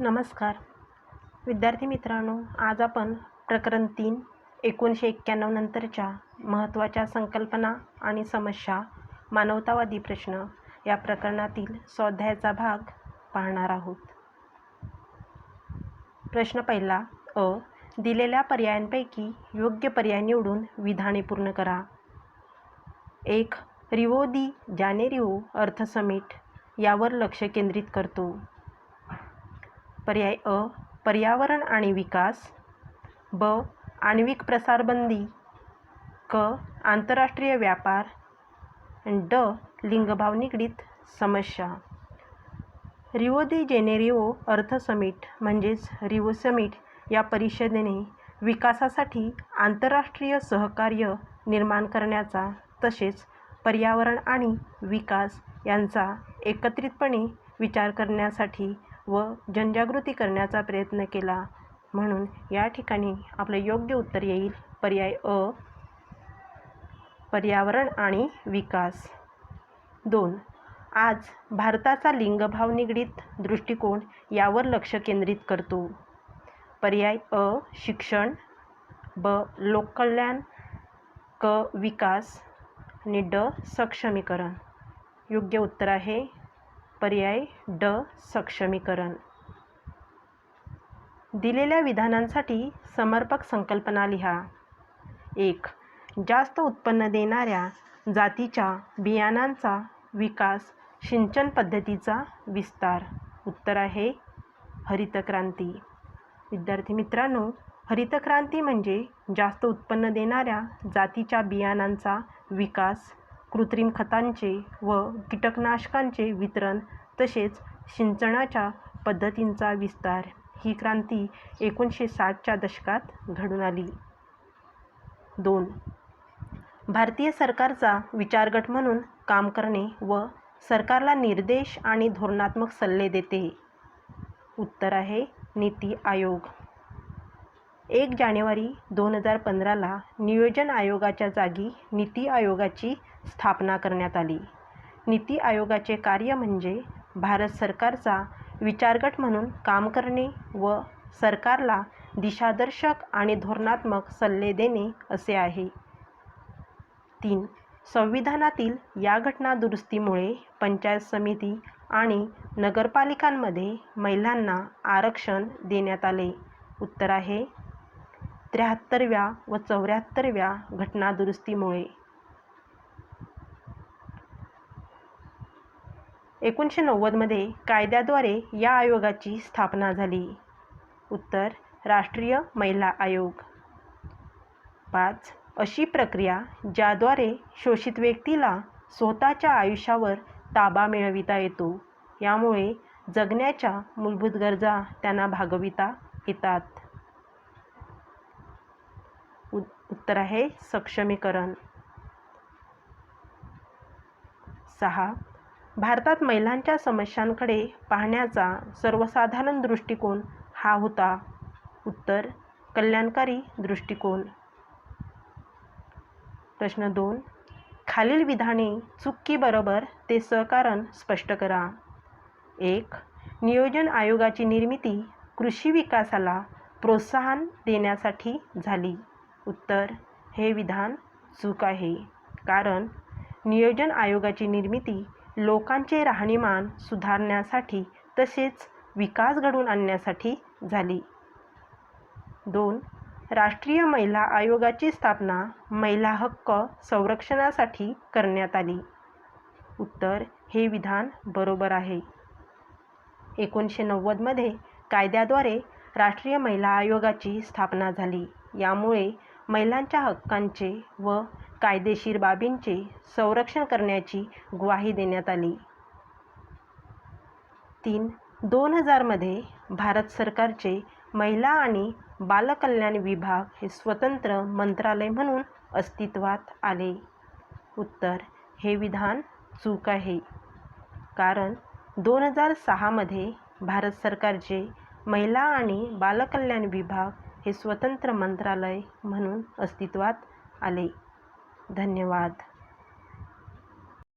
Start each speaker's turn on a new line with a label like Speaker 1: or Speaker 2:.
Speaker 1: नमस्कार. विद्यार्थी मित्रांनो आज आपण प्रकरण तीन एकोणीसशे एक्क्याण्णव नंतरच्या महत्त्वाच्या संकल्पना आणि समस्या मानवतावादी प्रश्न या प्रकरणातील स्वाध्यायाचा भाग पाहणार आहोत. प्रश्न पहिला अ दिलेल्या पर्यायांपैकी योग्य पर्याय निवडून विधाने पूर्ण करा. एक रिवो दी जानेरिओ अर्थ समिट यावर लक्ष केंद्रित करतो. पर्याय अ पर्यावरण आणि विकास ब आण्विक प्रसारबंदी क आंतरराष्ट्रीय व्यापार ड लिंगभाव निगडीत समस्या. रिओ दी जेनेरिओ अर्थ समिट म्हणजेच रिओ समिट या परिषदेने विकासासाठी आंतरराष्ट्रीय सहकार्य निर्माण करण्याचा तसेच पर्यावरण आणि विकास यांचा एकत्रितपणे विचार करण्यासाठी व जनजागृती करण्याचा प्रयत्न केला. म्हणून या ठिकाणी आपलं योग्य उत्तर येईल. पर्याय अ. पर्यावरण आणि विकास. दोन. आज भारताचा लिंगभाव निगडीत दृष्टिकोन यावर लक्ष केंद्रित करतो. पर्याय अ. शिक्षण. ब. लोककल्याण क. विकास. आणि ड. सक्षमीकरण. योग्य उत्तर आहे पर्याय ड. सक्षमीकरण. दिलेल्या विधानांसाठी समर्पक संकल्पना लिहा. एक जास्त उत्पन्न देणाऱ्या जातीच्या बियाणांचा विकास सिंचन पद्धतीचा विस्तार. उत्तर आहे हरितक्रांती विद्यार्थी मित्रांनो हरितक्रांती म्हणजे जास्त उत्पन्न देणाऱ्या जातीच्या बियाणांचा विकास कृत्रिम खतांचे व कीटकनाशकांचे वितरण तसेच सिंचनाच्या पद्धतींचा विस्तार. ही क्रांती एकोणीसशे साठच्या दशकात घडून आली. दोन. भारतीय सरकारचा विचारगट म्हणून काम करणे व सरकारला निर्देश आणि धोरणात्मक सल्ले देते. उत्तर आहे नीती आयोग. एक जानेवारी दोन हजार पंधराला नियोजन आयोगाच्या जागी नीती आयोगाची स्थापना करण्यात आली. नीती आयोगाचे कार्य म्हणजे भारत सरकारचा विचारगट म्हणून काम करणे व सरकारला दिशादर्शक आणि धोरणात्मक सल्ले देणे असे आहे. तीन. संविधानातील या घटना दुरुस्तीमुळे पंचायत समिती आणि नगरपालिकांमध्ये महिलांना आरक्षण देण्यात आले. उत्तर आहे. त्र्याहत्तरव्या व चौऱ्याहत्तरव्या घटना दुरुस्तीमुळे. एकोणीसशे नव्वदमध्ये कायद्याद्वारे या आयोगाची स्थापना झाली. उत्तर राष्ट्रीय महिला आयोग. पाच अशी प्रक्रिया ज्याद्वारे शोषित व्यक्तीला स्वतःच्या आयुष्यावर ताबा मिळविता येतो यामुळे जगण्याच्या मूलभूत गरजा त्यांना भागविता येतात. उत्तर आहे सक्षमीकरण. सहा भारतात महिलांच्या समस्यांकडे पाहण्याचा सर्वसाधारण दृष्टिकोन हा होता. उत्तर कल्याणकारी दृष्टिकोन. प्रश्न दोन. खालील विधाने चुकीबरोबर ते सहकारण स्पष्ट करा. एक नियोजन आयोगाची निर्मिती कृषी विकासाला प्रोत्साहन देण्यासाठी झाली. उत्तर हे विधान चूक आहे. कारण नियोजन आयोगाची निर्मिती लोकांचे राहणीमान सुधारण्यासाठी तसेच विकास घडवून आणण्यासाठी झाली. दोन राष्ट्रीय महिला आयोगाची स्थापना महिला हक्क संरक्षणासाठी करण्यात आली. उत्तर हे विधान बरोबर आहे. एकोणीसशे नव्वदमध्ये कायद्याद्वारे राष्ट्रीय महिला आयोगाची स्थापना झाली. यामुळे महिलांच्या हक्कांचे व कायदेशीर बाबींचे संरक्षण करण्याची ग्वाही देण्यात आली. तीन दोन हजारमध्ये भारत सरकारचे महिला आणि बालकल्याण विभाग हे स्वतंत्र मंत्रालय म्हणून अस्तित्वात आले. उत्तर हे विधान चूक आहे. कारण दोन हजार सहामध्ये भारत सरकारचे महिला आणि बालकल्याण विभाग हे स्वतंत्र मंत्रालय म्हणून अस्तित्वात आले. धन्यवाद.